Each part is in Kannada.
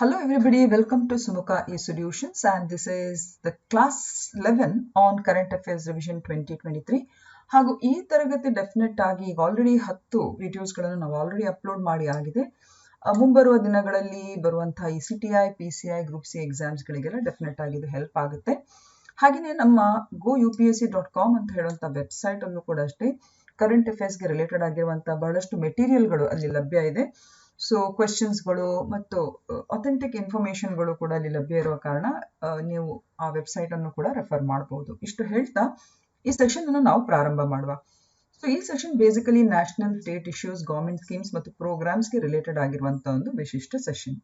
Hello everybody, welcome to Sumuka e-Solutions and this is the class 11 on current affairs revision 2023 ಹಾಗೂ ಈ ತರಗತಿ ಡೆಫಿನೆಟ್ ಆಗಿ ಈಗ ಆಲ್ರೆಡಿ ಹತ್ತು ವಿಡಿಯೋಸ್ಗಳನ್ನು ನಾವು ಆಲ್ರೆಡಿ ಅಪ್ಲೋಡ್ ಮಾಡಿ ಆಗಿದೆ. ಮುಂಬರುವ ದಿನಗಳಲ್ಲಿ ಬರುವಂತಹ E C T I P C I group C ಎಕ್ಸಾಮ್ಸ್ಗಳಿಗೆಲ್ಲ definite ಆಗಿ ಇದು ಹೆಲ್ಪ್ ಆಗುತ್ತೆ. ಹಾಗೆಯೇ ನಮ್ಮ go U P S C dot com ಅಂತ ಹೇಳುವಂಥ ವೆಬ್ಸೈಟ್ ಅನ್ನು ಕೂಡ ಅಷ್ಟೇ ಕರೆಂಟ್ ಅಫೇರ್ಸ್ಗೆ ರಿಲೇಟೆಡ್ ಆಗಿರುವಂತಹ ಬಹಳಷ್ಟು ಮೆಟೀರಿಯಲ್ಗಳು ಅಲ್ಲಿ ಲಭ್ಯ ಇದೆ. ಸೊ ಕ್ವೆಶನ್ಸ್ಗಳು ಮತ್ತು ಅಥೆಂಟಿಕ್ ಇನ್ಫಾರ್ಮೇಶನ್ಗಳು ಕೂಡ ಅಲ್ಲಿ ಲಭ್ಯ ಇರುವ ಕಾರಣ ನೀವು ಆ ವೆಬ್ಸೈಟ್ ಅನ್ನು ಕೂಡ ರೆಫರ್ ಮಾಡಬಹುದು ಇಷ್ಟು ಹೇಳ್ತಾ, ಈ ಸೆಷನ್ ಅನ್ನು ನಾವು ಪ್ರಾರಂಭ ಮಾಡುವ. ಸೊ ಈ session basically national state issues government schemes ಮತ್ತು ಪ್ರೋಗ್ರಾಮ್ಸ್ಗೆ ರಿಲೇಟೆಡ್ ಆಗಿರುವಂತಹ ಒಂದು ವಿಶಿಷ್ಟ ಸೆಷನ್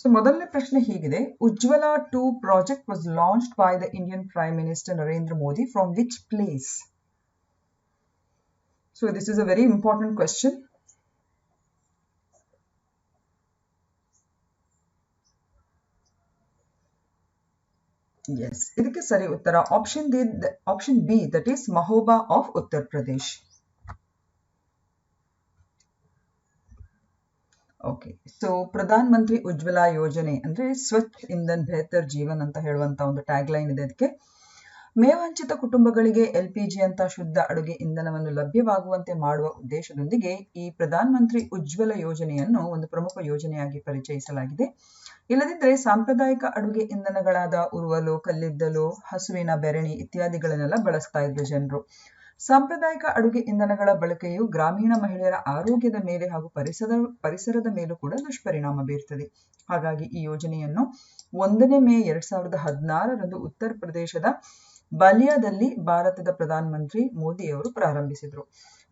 ಸೊ ಮೊದಲನೇ ಪ್ರಶ್ನೆ ಹೀಗಿದೆ. Ujjwala two project was launch by the Indian prime minister Narendra Modi from which place so this is a very important question yes ಇದಕ್ಕೆ ಸರಿ ಉತ್ತರ. Option D option B that is Mahoba of Uttar Pradesh okay so Pradhan Mantri Ujjwala ಯೋಜನೆ ಅಂದ್ರೆ ಸ್ವಚ್ಛ ಇಂಧನ್ ಬೆಹತರ್ ಜೀವನ್ ಅಂತ ಹೇಳುವಂತ ಒಂದು ಟ್ಯಾಗ್ ಲೈನ್ ಇದೆ ಅದಕ್ಕೆ ಮೇವಂಚಿತ ಕುಟುಂಬಗಳಿಗೆ ಎಲ್ಪಿಜಿ ಅಂತ ಶುದ್ಧ ಅಡುಗೆ ಇಂಧನವನ್ನು ಲಭ್ಯವಾಗುವಂತೆ ಮಾಡುವ ಉದ್ದೇಶದೊಂದಿಗೆ ಈ ಪ್ರಧಾನ ಮಂತ್ರಿ ಉಜ್ವಲ ಯೋಜನೆಯನ್ನು ಒಂದು ಪ್ರಮುಖ ಯೋಜನೆಯಾಗಿ ಪರಿಚಯಿಸಲಾಗಿದೆ. ಇಲ್ಲದಿದ್ದರೆ ಸಾಂಪ್ರದಾಯಿಕ ಅಡುಗೆ ಇಂಧನಗಳಾದ ಉರುವಲು, ಕಲ್ಲಿದ್ದಲು, ಹಸುವಿನ ಬೆರಣಿ ಇತ್ಯಾದಿಗಳನ್ನೆಲ್ಲ ಬಳಸ್ತಾ ಇದ್ರು ಜನರು. ಸಾಂಪ್ರದಾಯಿಕ ಅಡುಗೆ ಇಂಧನಗಳ ಬಳಕೆಯು ಗ್ರಾಮೀಣ ಮಹಿಳೆಯರ ಆರೋಗ್ಯದ ಮೇಲೆ ಹಾಗೂ ಪರಿಸರ, ಪರಿಸರದ ಮೇಲೂ ಕೂಡ ದುಷ್ಪರಿಣಾಮ ಬೀರ್ತದೆ. ಹಾಗಾಗಿ ಈ ಯೋಜನೆಯನ್ನು ಒಂದನೇ ಮೇ ಎರಡ್ ಸಾವಿರದ ಹದಿನಾರರಂದು ಉತ್ತರ ಪ್ರದೇಶದ ಬಲಿಯಾದಲ್ಲಿ ಭಾರತದ ಪ್ರಧಾನ ಮಂತ್ರಿ ಮೋದಿ ಅವರು ಪ್ರಾರಂಭಿಸಿದರು.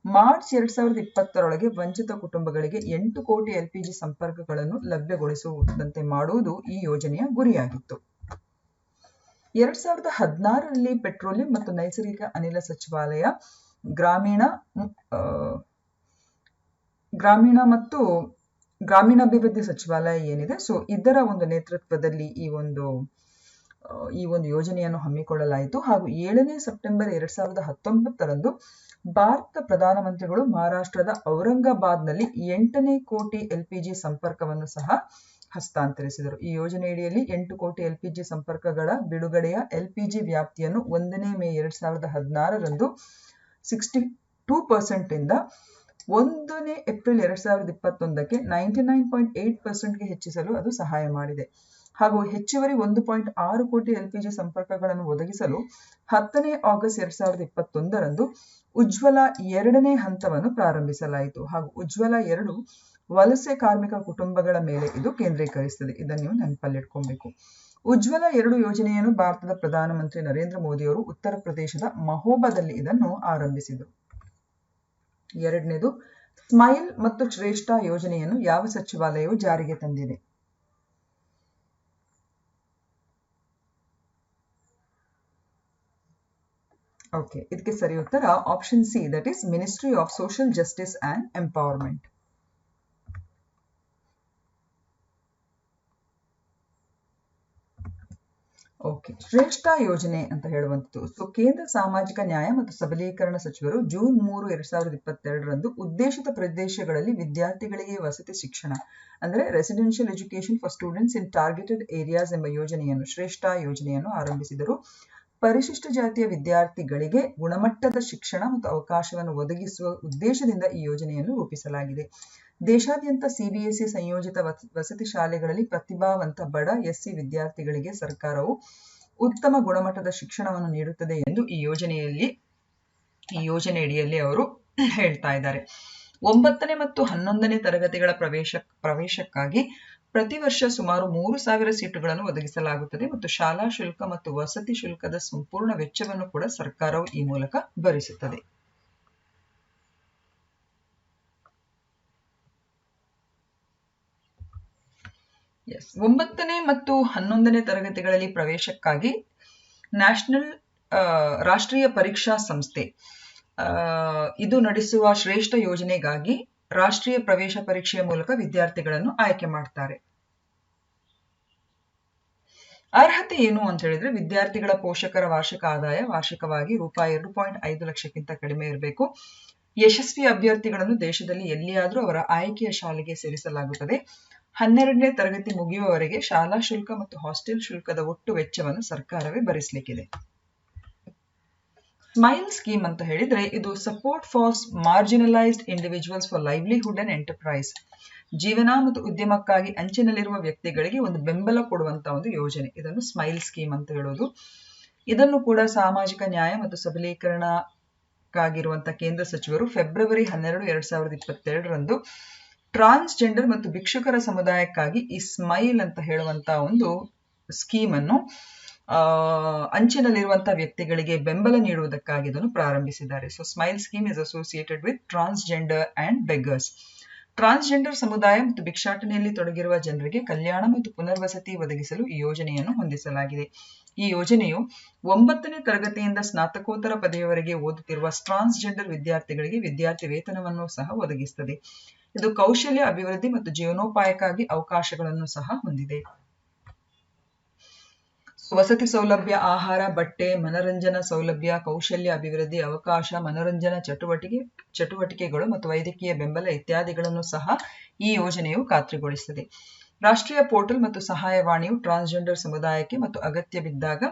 ಮಾರ್ಚ್ ಎರಡ್ ಸಾವಿರದ ಇಪ್ಪತ್ತರೊಳಗೆ ವಂಚಿತ ಕುಟುಂಬಗಳಿಗೆ ಎಂಟು ಕೋಟಿ ಎಲ್ ಪಿ ಜಿ ಸಂಪರ್ಕಗಳನ್ನು ಲಭ್ಯಗೊಳಿಸುವಂತೆ ಮಾಡುವುದು ಈ ಯೋಜನೆಯ ಗುರಿಯಾಗಿತ್ತು. ಎರಡ್ ಸಾವಿರದ ಹದಿನಾರರಲ್ಲಿ ಪೆಟ್ರೋಲಿಯಂ ಮತ್ತು ನೈಸರ್ಗಿಕ ಅನಿಲ ಸಚಿವಾಲಯ ಗ್ರಾಮೀಣ ಗ್ರಾಮೀಣ ಮತ್ತು ಗ್ರಾಮೀಣಾಭಿವೃದ್ಧಿ ಸಚಿವಾಲಯ ಏನಿದೆ, ಸೊ ಇದರ ಒಂದು ನೇತೃತ್ವದಲ್ಲಿ ಈ ಒಂದು ಈ ಒಂದು ಯೋಜನೆಯನ್ನು ಹಮ್ಮಿಕೊಳ್ಳಲಾಯಿತು. ಹಾಗೂ ಏಳನೇ ಸೆಪ್ಟೆಂಬರ್ ಎರಡ್ ಸಾವಿರದ ಹತ್ತೊಂಬತ್ತರಂದು ಭಾರತ ಪ್ರಧಾನಮಂತ್ರಿಗಳು ಮಹಾರಾಷ್ಟ್ರದ ಔರಂಗಾಬಾದ್ನಲ್ಲಿ ಎಂಟನೇ ಕೋಟಿ ಎಲ್ಪಿಜಿ ಸಂಪರ್ಕವನ್ನು ಸಹ ಹಸ್ತಾಂತರಿಸಿದರು. ಈ ಯೋಜನೆಯಡಿಯಲ್ಲಿ ಎಂಟು ಕೋಟಿ ಎಲ್ಪಿಜಿ ಸಂಪರ್ಕಗಳ ಬಿಡುಗಡೆಯ ಎಲ್ಪಿಜಿ ವ್ಯಾಪ್ತಿಯನ್ನು ಒಂದನೇ ಮೇ ಎರಡ್ ಸಾವಿರದ ಹದಿನಾರರಂದು ಸಿಕ್ಸ್ಟಿ ಟೂ ಪರ್ಸೆಂಟ್ ಇಂದ ಒಂದನೇ ಏಪ್ರಿಲ್ ಎರಡ್ ಸಾವಿರದ ಇಪ್ಪತ್ತೊಂದಕ್ಕೆ ನೈಂಟಿ ನೈನ್ ಪಾಯಿಂಟ್ ಏಟ್ ಪರ್ಸೆಂಟ್ಗೆ ಹೆಚ್ಚಿಸಲು ಅದು ಸಹಾಯ ಮಾಡಿದೆ. ಹಾಗೂ ಹೆಚ್ಚುವರಿ ಒಂದು ಪಾಯಿಂಟ್ ಆರು ಕೋಟಿ ಎಲ್ಪಿಜಿ ಸಂಪರ್ಕಗಳನ್ನು ಒದಗಿಸಲು ಹತ್ತನೇ ಆಗಸ್ಟ್ ಎರಡ್ ಸಾವಿರದ ಇಪ್ಪತ್ತೊಂದರಂದು ಉಜ್ವಲ ಎರಡನೇ ಹಂತವನ್ನು ಪ್ರಾರಂಭಿಸಲಾಯಿತು. ಹಾಗೂ ಉಜ್ವಲ ಎರಡು ವಲಸೆ ಕಾರ್ಮಿಕ ಕುಟುಂಬಗಳ ಮೇಲೆ ಇದು ಕೇಂದ್ರೀಕರಿಸುತ್ತದೆ. ಇದನ್ನು ನೀವು ನೆನಪಲ್ಲಿಟ್ಕೊಬೇಕು. ಉಜ್ವಲ ಎರಡು ಯೋಜನೆಯನ್ನು ಭಾರತದ ಪ್ರಧಾನಮಂತ್ರಿ ನರೇಂದ್ರ ಮೋದಿಯವರು ಉತ್ತರ ಪ್ರದೇಶದ ಮಹೋಬಾದಲ್ಲಿ ಇದನ್ನು ಆರಂಭಿಸಿದರು. ಎರಡನೇದು, ಸ್ಮೈಲ್ ಮತ್ತು ಶ್ರೇಷ್ಠ ಯೋಜನೆಯನ್ನು ಯಾವ ಸಚಿವಾಲಯವು ಜಾರಿಗೆ ತಂದಿದೆ? ಓಕೆ ಇದಕ್ಕೆ ಸರಿ ಉತ್ತರ option C that is ministry of social justice and empowerment okay Shreshta ಯೋಜನೆ ಅಂತ ಹೇಳುವಂಥದ್ದು ಸೊ ಕೇಂದ್ರ ಸಾಮಾಜಿಕ ನ್ಯಾಯ ಮತ್ತು ಸಬಲೀಕರಣ ಸಚಿವರು ಜೂನ್ ಮೂರು ಎರಡ್ ಸಾವಿರದ ಇಪ್ಪತ್ತೆರಡರಂದು ಉದ್ದೇಶಿತ ಪ್ರದೇಶಗಳಲ್ಲಿ ವಿದ್ಯಾರ್ಥಿಗಳಿಗೆ ವಸತಿ ಶಿಕ್ಷಣ ಅಂದ್ರೆ residential education for students in targeted areas ಎಂಬ ಯೋಜನೆಯನ್ನು ಶ್ರೇಷ್ಠ ಯೋಜನೆಯನ್ನು ಆರಂಭಿಸಿದರು ಪರಿಶಿಷ್ಟ ಜಾತಿಯ ವಿದ್ಯಾರ್ಥಿಗಳಿಗೆ ಗುಣಮಟ್ಟದ ಶಿಕ್ಷಣ ಮತ್ತು ಅವಕಾಶವನ್ನು ಒದಗಿಸುವ ಉದ್ದೇಶದಿಂದ ಈ ಯೋಜನೆಯನ್ನು ರೂಪಿಸಲಾಗಿದೆ. ದೇಶಾದ್ಯಂತ ಸಿಬಿಎಸ್ಇ ಸಂಯೋಜಿತ ವಸ- ವಸತಿ ಶಾಲೆಗಳಲ್ಲಿ ಪ್ರತಿಭಾವಂತ ಬಡ ಎಸ್ಸಿ ವಿದ್ಯಾರ್ಥಿಗಳಿಗೆ ಸರ್ಕಾರವು ಉತ್ತಮ ಗುಣಮಟ್ಟದ ಶಿಕ್ಷಣವನ್ನು ನೀಡುತ್ತದೆ ಎಂದು ಈ ಯೋಜನೆಯಲ್ಲಿ, ಈ ಯೋಜನೆಯಡಿಯಲ್ಲಿ ಅವರು ಹೇಳ್ತಾ ಇದ್ದಾರೆ. ಒಂಬತ್ತನೇ ಮತ್ತು ಹನ್ನೊಂದನೇ ತರಗತಿಗಳ ಪ್ರವೇಶ, ಪ್ರವೇಶಕ್ಕಾಗಿ ಪ್ರತಿ ವರ್ಷ ಸುಮಾರು ಮೂರು ಸಾವಿರ ಸೀಟುಗಳನ್ನು ಒದಗಿಸಲಾಗುತ್ತದೆ ಮತ್ತು ಶಾಲಾ ಶುಲ್ಕ ಮತ್ತು ವಸತಿ ಶುಲ್ಕದ ಸಂಪೂರ್ಣ ವೆಚ್ಚವನ್ನು ಕೂಡ ಸರ್ಕಾರವು ಈ ಮೂಲಕ ಭರಿಸುತ್ತದೆ. ಒಂಬತ್ತನೇ ಮತ್ತು ಹನ್ನೊಂದನೇ ತರಗತಿಗಳಲ್ಲಿ ಪ್ರವೇಶಕ್ಕಾಗಿ ನ್ಯಾಷನಲ್ ರಾಷ್ಟ್ರೀಯ ಪರೀಕ್ಷಾ ಸಂಸ್ಥೆ ಇದು ನಡೆಸುವ ಶ್ರೇಷ್ಠ ಯೋಜನೆಗಾಗಿ ರಾಷ್ಟ್ರೀಯ ಪ್ರವೇಶ ಪರೀಕ್ಷೆಯ ಮೂಲಕ ವಿದ್ಯಾರ್ಥಿಗಳನ್ನು ಆಯ್ಕೆ ಮಾಡ್ತಾರೆ. ಅರ್ಹತೆ ಏನು ಅಂತ ಹೇಳಿದ್ರೆ ವಿದ್ಯಾರ್ಥಿಗಳ ಪೋಷಕರ ವಾರ್ಷಿಕ ಆದಾಯ ವಾರ್ಷಿಕವಾಗಿ ರೂಪಾಯಿ ಎರಡು ಪಾಯಿಂಟ್ ಐದು ಲಕ್ಷಕ್ಕಿಂತ ಕಡಿಮೆ ಇರಬೇಕು. ಯಶಸ್ವಿ ಅಭ್ಯರ್ಥಿಗಳನ್ನು ದೇಶದಲ್ಲಿ ಎಲ್ಲಿಯಾದರೂ ಅವರ ಆಯ್ಕೆಯ ಶಾಲೆಗೆ ಸೇರಿಸಲಾಗುತ್ತದೆ. ಹನ್ನೆರಡನೇ ತರಗತಿ ಮುಗಿಯುವವರೆಗೆ ಶಾಲಾ ಶುಲ್ಕ ಮತ್ತು ಹಾಸ್ಟೆಲ್ ಶುಲ್ಕದ ಒಟ್ಟು ವೆಚ್ಚವನ್ನು ಸರ್ಕಾರವೇ ಭರಿಸಲಿಕ್ಕಿದೆ. ಸ್ಮೈಲ್ ಸ್ಕೀಮ್ ಅಂತ ಹೇಳಿದ್ರೆ ಇದು support for marginalized individuals for livelihood and enterprise ಜೀವನ ಮತ್ತು ಉದ್ಯಮಕ್ಕಾಗಿ ಅಂಚಿನಲ್ಲಿರುವ ವ್ಯಕ್ತಿಗಳಿಗೆ ಒಂದು ಬೆಂಬಲ ಕೊಡುವಂತಹ ಒಂದು ಯೋಜನೆ. ಇದನ್ನು ಸ್ಮೈಲ್ ಸ್ಕೀಮ್ ಅಂತ ಹೇಳೋದು. ಇದನ್ನು ಕೂಡ ಸಾಮಾಜಿಕ ನ್ಯಾಯ ಮತ್ತು ಸಬಲೀಕರಣಕ್ಕಾಗಿರುವಂತಹ ಕೇಂದ್ರ ಸಚಿವರು ಫೆಬ್ರವರಿ ಹನ್ನೆರಡು, ಎರಡ್ ಸಾವಿರದ ಇಪ್ಪತ್ತೆರಡರಂದು ಟ್ರಾನ್ಸ್ಜೆಂಡರ್ ಮತ್ತು ಭಿಕ್ಷುಕರ ಸಮುದಾಯಕ್ಕಾಗಿ ಈ ಸ್ಮೈಲ್ ಅಂತ ಹೇಳುವಂತಹ ಒಂದು ಸ್ಕೀಮ್ ಅನ್ನು ಅಂಚಿನಲ್ಲಿರುವಂತಹ ವ್ಯಕ್ತಿಗಳಿಗೆ ಬೆಂಬಲ ನೀಡುವುದಕ್ಕಾಗಿ ಇದನ್ನು ಪ್ರಾರಂಭಿಸಿದ್ದಾರೆ. So SMILE scheme is associated with transgender and beggars transgender ಸಮುದಾಯ ಮತ್ತು ಭಿಕ್ಷಾಟನೆಯಲ್ಲಿ ತೊಡಗಿರುವ ಜನರಿಗೆ ಕಲ್ಯಾಣ ಮತ್ತು ಪುನರ್ವಸತಿ ಒದಗಿಸಲು ಈ ಯೋಜನೆಯನ್ನು ಹೊಂದಿಸಲಾಗಿದೆ. ಈ ಯೋಜನೆಯು ಒಂಬತ್ತನೇ ತರಗತಿಯಿಂದ ಸ್ನಾತಕೋತ್ತರ ಪದವಿಯವರೆಗೆ ಓದುತ್ತಿರುವ ಟ್ರಾನ್ಸ್ಜೆಂಡರ್ ವಿದ್ಯಾರ್ಥಿಗಳಿಗೆ ವಿದ್ಯಾರ್ಥಿ ವೇತನವನ್ನು ಸಹ ಒದಗಿಸುತ್ತದೆ. ಇದು ಕೌಶಲ್ಯ, ಅಭಿವೃದ್ಧಿ ಮತ್ತು ಜೀವನೋಪಾಯಕ್ಕಾಗಿ ಅವಕಾಶಗಳನ್ನು ಸಹ ಹೊಂದಿದೆ. ವಸತಿ ಸೌಲಭ್ಯ, ಆಹಾರ, ಬಟ್ಟೆ, ಮನರಂಜನಾ ಸೌಲಭ್ಯ, ಕೌಶಲ್ಯ ಅಭಿವೃದ್ಧಿ, ಅವಕಾಶ, ಮನೋರಂಜನಾ ಚಟುವಟಿಕೆ, ಚಟುವಟಿಕೆಗಳು ಮತ್ತು ವೈದ್ಯಕೀಯ ಬೆಂಬಲ ಇತ್ಯಾದಿಗಳನ್ನು ಸಹ ಈ ಯೋಜನೆಯು ಖಾತ್ರಿಗೊಳಿಸುತ್ತದೆ ರಾಷ್ಟ್ರೀಯ ಪೋರ್ಟಲ್ ಮತ್ತು ಸಹಾಯವಾಣಿಯು ಟ್ರಾನ್ಸ್ಜೆಂಡರ್ ಸಮುದಾಯಕ್ಕೆ ಮತ್ತು ಅಗತ್ಯ ಬಿದ್ದಾಗ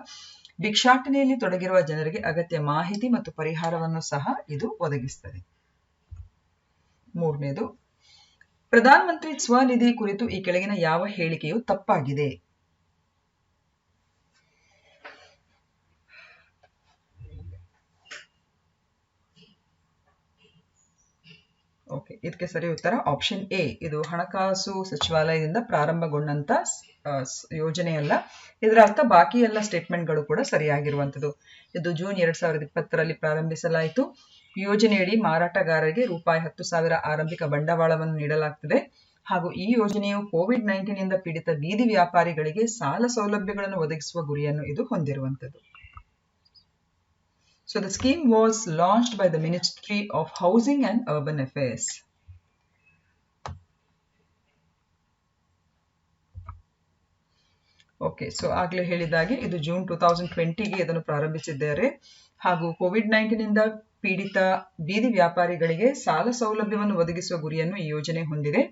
ಭಿಕ್ಷಾಟನೆಯಲ್ಲಿ ತೊಡಗಿರುವ ಜನರಿಗೆ ಅಗತ್ಯ ಮಾಹಿತಿ ಮತ್ತು ಪರಿಹಾರವನ್ನು ಸಹ ಇದು ಒದಗಿಸುತ್ತದೆ. ಮೂರನೇದು, ಪ್ರಧಾನಮಂತ್ರಿ ಸ್ವನಿಧಿ ಕುರಿತು ಈ ಕೆಳಗಿನ ಯಾವ ಹೇಳಿಕೆಯು ತಪ್ಪಾಗಿದೆ ಓಕೆ ಇದಕ್ಕೆ ಸರಿ ಉತ್ತರ ಆಪ್ಷನ್ ಎ ಇದು ಹಣಕಾಸು ಸಚಿವಾಲಯದಿಂದ ಪ್ರಾರಂಭಗೊಂಡಂತ ಯೋಜನೆಯಲ್ಲ ಇದರ ಅರ್ಥ ಬಾಕಿ ಎಲ್ಲ ಸ್ಟೇಟ್ಮೆಂಟ್ಗಳು ಕೂಡ ಸರಿಯಾಗಿರುವಂತದ್ದು ಇದು ಜೂನ್ ಎರಡ್ ಸಾವಿರದ ಇಪ್ಪತ್ತರಲ್ಲಿ ಪ್ರಾರಂಭಿಸಲಾಯಿತು. ಯೋಜನೆಯಡಿ ಮಾರಾಟಗಾರರಿಗೆ ರೂಪಾಯಿ ಹತ್ತು ಸಾವಿರ ಆರಂಭಿಕ ಬಂಡವಾಳವನ್ನು ನೀಡಲಾಗ್ತದೆ. ಹಾಗೂ ಈ ಯೋಜನೆಯು ಕೋವಿಡ್ ನೈನ್ಟೀನ್ ಇಂದ ಪೀಡಿತ ಬೀದಿ ವ್ಯಾಪಾರಿಗಳಿಗೆ ಸಾಲ ಸೌಲಭ್ಯಗಳನ್ನು ಒದಗಿಸುವ ಗುರಿಯನ್ನು ಇದು ಹೊಂದಿರುವಂತದ್ದು So, the scheme was launched by the Ministry of Housing and Urban Affairs. Okay so ಆಗ್ಲೇ ಹೇಳಿದಾಗೆ ಇದು ಜೂನ್ ಟೂ ತೌಸಂಡ್ ಟ್ವೆಂಟಿಗೆ ಇದನ್ನು ಪ್ರಾರಂಭಿಸಿದ್ದಾರೆ. ಹಾಗೂ ಕೋವಿಡ್ ನೈನ್ಟೀನ್ ಇಂದ ಪೀಡಿತ ಬೀದಿ ವ್ಯಾಪಾರಿಗಳಿಗೆ ಸಾಲ ಸೌಲಭ್ಯವನ್ನು ಒದಗಿಸುವ ಗುರಿಯನ್ನು ಈ ಯೋಜನೆ ಹೊಂದಿದೆ.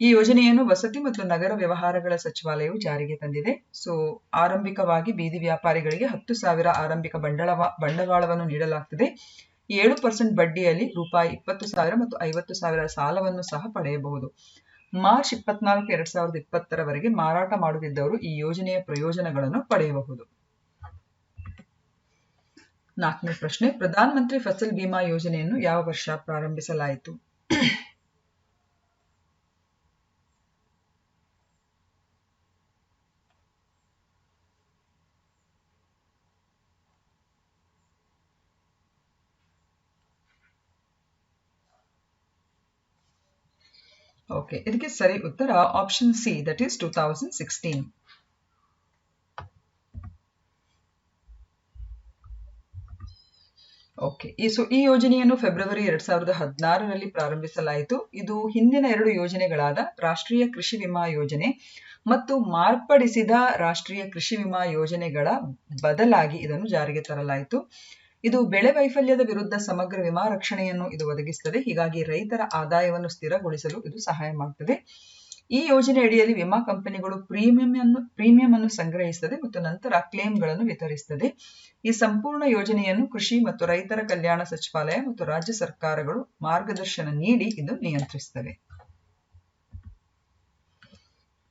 ಈ ಯೋಜನೆಯನ್ನು ವಸತಿ ಮತ್ತು ನಗರ ವ್ಯವಹಾರಗಳ ಸಚಿವಾಲಯವು ಜಾರಿಗೆ ತಂದಿದೆ. ಸೊ ಆರಂಭಿಕವಾಗಿ ಬೀದಿ ವ್ಯಾಪಾರಿಗಳಿಗೆ ಹತ್ತು ಸಾವಿರ ಆರಂಭಿಕ ಬಂಡಳ ಬಂಡವಾಳವನ್ನು ನೀಡಲಾಗ್ತದೆ. ಏಳು ಪರ್ಸೆಂಟ್ ಬಡ್ಡಿಯಲ್ಲಿ ರೂಪಾಯಿ ಇಪ್ಪತ್ತು ಸಾವಿರ ಮತ್ತು ಐವತ್ತು ಸಾವಿರ ಸಾಲವನ್ನು ಸಹ ಪಡೆಯಬಹುದು. ಮಾರ್ಚ್ ಇಪ್ಪತ್ನಾಲ್ಕು ಎರಡ್ ಸಾವಿರದ ಇಪ್ಪತ್ತರವರೆಗೆ ಮಾರಾಟ ಮಾಡುತ್ತಿದ್ದವರು ಈ ಯೋಜನೆಯ ಪ್ರಯೋಜನಗಳನ್ನು ಪಡೆಯಬಹುದು. ನಾಲ್ಕನೇ ಪ್ರಶ್ನೆ, ಪ್ರಧಾನಮಂತ್ರಿ ಫಸಲ್ ಬಿಮಾ ಯೋಜನೆಯನ್ನು ಯಾವ ವರ್ಷ ಪ್ರಾರಂಭಿಸಲಾಯಿತು? ಓಕೆ ಇದಕ್ಕೆ ಸರಿ ಉತ್ತರ option C that is two thousand sixteen okay ಈ ಸೊ ಈ ಯೋಜನೆಯನ್ನು ಫೆಬ್ರವರಿ ಎರಡ್ ಸಾವಿರದ ಹದಿನಾರರಲ್ಲಿ ಪ್ರಾರಂಭಿಸಲಾಯಿತು. ಇದು ಹಿಂದಿನ ಎರಡು ಯೋಜನೆಗಳಾದ ರಾಷ್ಟ್ರೀಯ ಕೃಷಿ ವಿಮಾ ಯೋಜನೆ ಮತ್ತು ಮಾರ್ಪಡಿಸಿದ ರಾಷ್ಟ್ರೀಯ ಕೃಷಿ ವಿಮಾ ಯೋಜನೆಗಳ ಬದಲಾಗಿ ಇದನ್ನು ಜಾರಿಗೆ ತರಲಾಯಿತು. ಇದು ಬೆಳೆ ವೈಫಲ್ಯದ ವಿರುದ್ಧ ಸಮಗ್ರ ವಿಮಾ ರಕ್ಷಣೆಯನ್ನು ಇದು ಒದಗಿಸುತ್ತದೆ ಹೀಗಾಗಿ ರೈತರ ಆದಾಯವನ್ನು ಸ್ಥಿರಗೊಳಿಸಲು ಇದು ಸಹಾಯ ಮಾಡುತ್ತದೆ ಈ ಯೋಜನೆ ಅಡಿಯಲ್ಲಿ ವಿಮಾ ಕಂಪನಿಗಳು ಪ್ರೀಮಿಯಂ ಅನ್ನು ಪ್ರೀಮಿಯಂ ಅನ್ನು ಸಂಗ್ರಹಿಸುತ್ತದೆ ಮತ್ತು ನಂತರ ಕ್ಲೇಮ್ಗಳನ್ನು ವಿತರಿಸುತ್ತದೆ ಈ ಸಂಪೂರ್ಣ ಯೋಜನೆಯನ್ನು ಕೃಷಿ ಮತ್ತು ರೈತರ ಕಲ್ಯಾಣ ಸಚಿವಾಲಯ ಮತ್ತು ರಾಜ್ಯ ಸರ್ಕಾರಗಳು ಮಾರ್ಗದರ್ಶನ ನೀಡಿ ಇದು ನಿಯಂತ್ರಿಸುತ್ತವೆ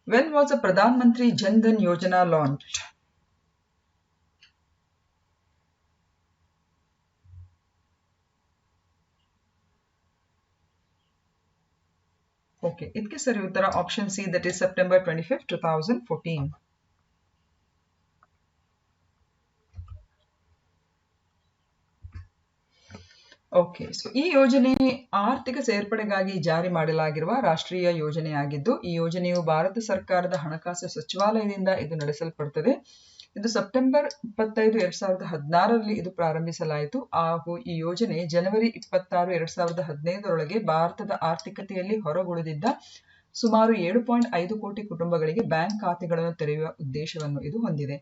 when was a Pradhan Mantri Jan Dhan Yojana launch. Okay ಇದಕ್ಕೆ ಸರಿ ಉತ್ತರ option C that is September twenty fifth two thousand fourteen okay so ಈ ಯೋಜನೆ ಆರ್ಥಿಕ ಸೇರ್ಪಡೆಗಾಗಿ ಜಾರಿ ಮಾಡಲಾಗಿರುವ ರಾಷ್ಟ್ರೀಯ ಯೋಜನೆಯಾಗಿದ್ದು, ಈ ಯೋಜನೆಯು ಭಾರತ ಸರ್ಕಾರದ ಹಣಕಾಸು ಸಚಿವಾಲಯದಿಂದ ಇದು ನಡೆಸಲ್ಪಡುತ್ತದೆ ಇದು ಸೆಪ್ಟೆಂಬರ್ ಇಪ್ಪತ್ತೈದು, ಎರಡ್ ಸಾವಿರದ ಹದಿನಾರರಲ್ಲಿ ಇದು ಪ್ರಾರಂಭಿಸಲಾಯಿತು. ಹಾಗೂ ಈ ಯೋಜನೆ ಜನವರಿ ಇಪ್ಪತ್ತಾರು, ಎರಡ್ ಸಾವಿರದ ಹದಿನೈದರೊಳಗೆ ಭಾರತದ ಆರ್ಥಿಕತೆಯಲ್ಲಿ ಹೊರಗುಳಿದಿದ್ದ ಸುಮಾರು ಏಳು ಪಾಯಿಂಟ್ ಐದು ಕೋಟಿ ಕುಟುಂಬಗಳಿಗೆ ಬ್ಯಾಂಕ್ ಖಾತೆಗಳನ್ನು ತೆರೆಯುವ ಉದ್ದೇಶವನ್ನು ಇದು ಹೊಂದಿದೆ.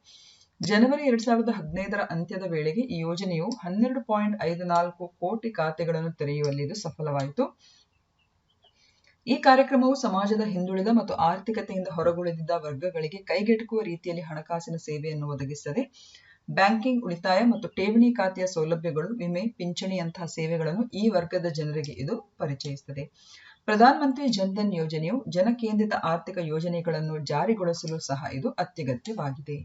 ಜನವರಿ ಎರಡ್ ಸಾವಿರದ ಹದಿನೈದರ ಅಂತ್ಯದ ವೇಳೆಗೆ ಈ ಯೋಜನೆಯು ಹನ್ನೆರಡು ಪಾಯಿಂಟ್ ಐದು ನಾಲ್ಕು ಕೋಟಿ ಖಾತೆಗಳನ್ನು ತೆರೆಯುವಲ್ಲಿ ಇದು ಸಫಲವಾಯಿತು. ಈ ಕಾರ್ಯಕ್ರಮವು ಸಮಾಜದ ಹಿಂದುಳಿದ ಮತ್ತು ಆರ್ಥಿಕತೆಯಿಂದ ಹೊರಗುಳಿದಿದ್ದ ವರ್ಗಗಳಿಗೆ ಕೈಗೆಟುಕುವ ರೀತಿಯಲ್ಲಿ ಹಣಕಾಸಿನ ಸೇವೆಯನ್ನು ಒದಗಿಸುತ್ತದೆ ಬ್ಯಾಂಕಿಂಗ್ ಉಳಿತಾಯ ಮತ್ತು ಠೇವಣಿ ಖಾತೆಯ ಸೌಲಭ್ಯಗಳು, ವಿಮೆ ಪಿಂಚಣಿಯಂತಹ ಸೇವೆಗಳನ್ನು ಈ ವರ್ಗದ ಜನರಿಗೆ ಇದು ಪರಿಚಯಿಸುತ್ತದೆ. ಪ್ರಧಾನ ಮಂತ್ರಿ ಜನ್ಧನ್ ಯೋಜನೆಯು ಜನಕೇಂದ್ರಿತ ಆರ್ಥಿಕ ಯೋಜನೆಗಳನ್ನು ಜಾರಿಗೊಳಿಸಲು ಸಹ ಇದು ಅತ್ಯಗತ್ಯವಾಗಿದೆ.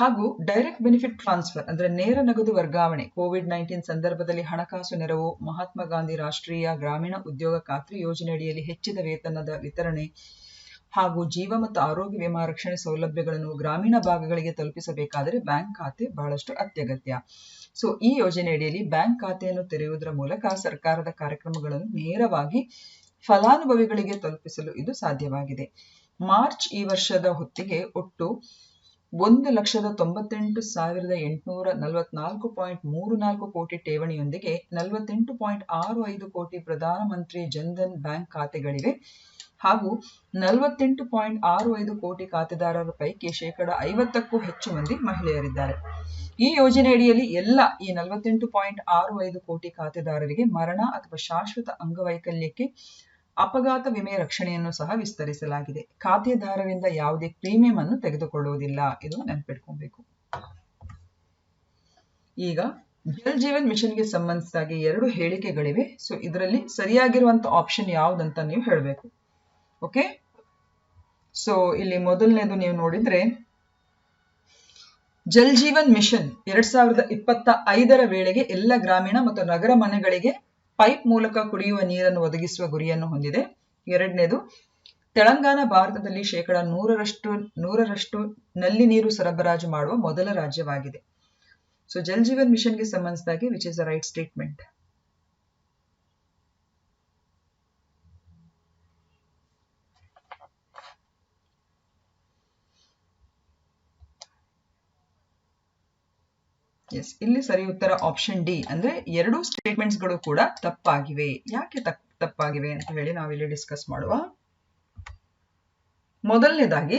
ಹಾಗೂ ಡೈರೆಕ್ಟ್ ಬೆನಿಫಿಟ್ ಟ್ರಾನ್ಸ್ಫರ್, ಅಂದ್ರೆ ನೇರ ನಗದು ವರ್ಗಾವಣೆ ಕೋವಿಡ್ ನೈನ್ಟೀನ್ ಸಂದರ್ಭದಲ್ಲಿ ಹಣಕಾಸು ನೆರವು, ಮಹಾತ್ಮ ಗಾಂಧಿ ರಾಷ್ಟ್ರೀಯ ಗ್ರಾಮೀಣ ಉದ್ಯೋಗ ಖಾತ್ರಿ ಯೋಜನೆಯಡಿಯಲ್ಲಿ ಹೆಚ್ಚಿದ ವೇತನದ ವಿತರಣೆ ಹಾಗೂ ಜೀವ ಮತ್ತು ಆರೋಗ್ಯ ವಿಮಾ ರಕ್ಷಣೆ ಸೌಲಭ್ಯಗಳನ್ನು ಗ್ರಾಮೀಣ ಭಾಗಗಳಿಗೆ ತಲುಪಿಸಬೇಕಾದರೆ ಬ್ಯಾಂಕ್ ಖಾತೆ ಬಹಳಷ್ಟು ಅತ್ಯಗತ್ಯ. ಸೊ ಈ ಯೋಜನೆಯಡಿಯಲ್ಲಿ ಬ್ಯಾಂಕ್ ಖಾತೆಯನ್ನು ತೆರೆಯುವುದರ ಮೂಲಕ ಸರ್ಕಾರದ ಕಾರ್ಯಕ್ರಮಗಳನ್ನು ನೇರವಾಗಿ ಫಲಾನುಭವಿಗಳಿಗೆ ತಲುಪಿಸಲು ಇದು ಸಾಧ್ಯವಾಗಿದೆ. ಮಾರ್ಚ್ ಈ ವರ್ಷದ ಹೊತ್ತಿಗೆ ಒಟ್ಟು ಒಂದು ಲಕ್ಷದ ತೊಂಬತ್ತೆಂಟು ಸಾವಿರದ ಎಂಟುನೂರ ನಲವತ್ನಾಲ್ಕು ಪಾಯಿಂಟ್ ಮೂರು ನಾಲ್ಕು ಕೋಟಿ ಠೇವಣಿಯೊಂದಿಗೆ ನಲವತ್ತೆಂಟು ಪಾಯಿಂಟ್ ಆರು ಐದು ಕೋಟಿ ಪ್ರಧಾನಮಂತ್ರಿ ಜನ್ಧನ್ ಬ್ಯಾಂಕ್ ಖಾತೆಗಳಿವೆ. ಹಾಗೂ ನಲವತ್ತೆಂಟು ಪಾಯಿಂಟ್ ಆರು ಐದು ಕೋಟಿ ಖಾತೆದಾರರ ಪೈಕಿ ಶೇಕಡ ಐವತ್ತಕ್ಕೂ ಹೆಚ್ಚು ಮಂದಿ ಮಹಿಳೆಯರಿದ್ದಾರೆ. ಈ ಯೋಜನೆಯಡಿಯಲ್ಲಿ ಎಲ್ಲ ಈ ನಲವತ್ತೆಂಟು ಪಾಯಿಂಟ್ ಆರು ಐದು ಕೋಟಿ ಖಾತೆದಾರರಿಗೆ ಮರಣ ಅಥವಾ ಶಾಶ್ವತ ಅಂಗವೈಕಲ್ಯಕ್ಕೆ ಅಪಘಾತ ವಿಮೆ ರಕ್ಷಣೆಯನ್ನು ಸಹ ವಿಸ್ತರಿಸಲಾಗಿದೆ. ಖಾತೆದಾರರಿಂದ ಯಾವುದೇ ಪ್ರೀಮಿಯಂ ಅನ್ನು ತೆಗೆದುಕೊಳ್ಳುವುದಿಲ್ಲ. ಇದು ನೆನಪಿಟ್ಕೊಬೇಕು. ಈಗ ಜಲ್ ಜೀವನ್ ಮಿಷನ್ಗೆ ಸಂಬಂಧಿಸಿದಾಗಿ ಎರಡು ಹೇಳಿಕೆಗಳಿವೆ. ಸೊ ಇದರಲ್ಲಿ ಸರಿಯಾಗಿರುವಂತ ಆಪ್ಷನ್ ಯಾವುದಂತ ನೀವು ಹೇಳಬೇಕು. ಓಕೆ ಸೊ ಇಲ್ಲಿ ಮೊದಲನೇದು ನೀವು ನೋಡಿದ್ರೆ, ಜಲ್ ಜೀವನ್ ಮಿಷನ್ ಎರಡ್ ಸಾವಿರದ ಇಪ್ಪತ್ತ ಐದರ ವೇಳೆಗೆ ಎಲ್ಲ ಗ್ರಾಮೀಣ ಮತ್ತು ನಗರ ಮನೆಗಳಿಗೆ ಪೈಪ್ ಮೂಲಕ ಕುಡಿಯುವ ನೀರನ್ನು ಒದಗಿಸುವ ಗುರಿಯನ್ನು ಹೊಂದಿದೆ. ಎರಡನೇದು, ತೆಲಂಗಾಣ ಭಾರತದಲ್ಲಿ ಶೇಕಡ ನೂರರಷ್ಟು ನೂರರಷ್ಟು ನಲ್ಲಿ ನೀರು ಸರಬರಾಜು ಮಾಡುವ ಮೊದಲ ರಾಜ್ಯವಾಗಿದೆ. ಸೊ ಜಲ್ ಜೀವನ್ ಮಿಷನ್ಗೆ ಸಂಬಂಧಿಸಿದಾಗಿ which is a right statement yes ಇಲ್ಲಿ ಸರಿ ಉತ್ತರ ಆಪ್ಷನ್ ಡಿ ಅಂದ್ರೆ ಎರಡು ಸ್ಟೇಟ್ಮೆಂಟ್ಸ್ಗಳು ಕೂಡ ತಪ್ಪಾಗಿವೆ. ಯಾಕೆ ತಪ್ಪಾಗಿವೆ ಅಂತ ಹೇಳಿ ನಾವಿಲ್ಲಿ ಡಿಸ್ಕಸ್ ಮಾಡುವ. ಮೊದಲನೇದಾಗಿ,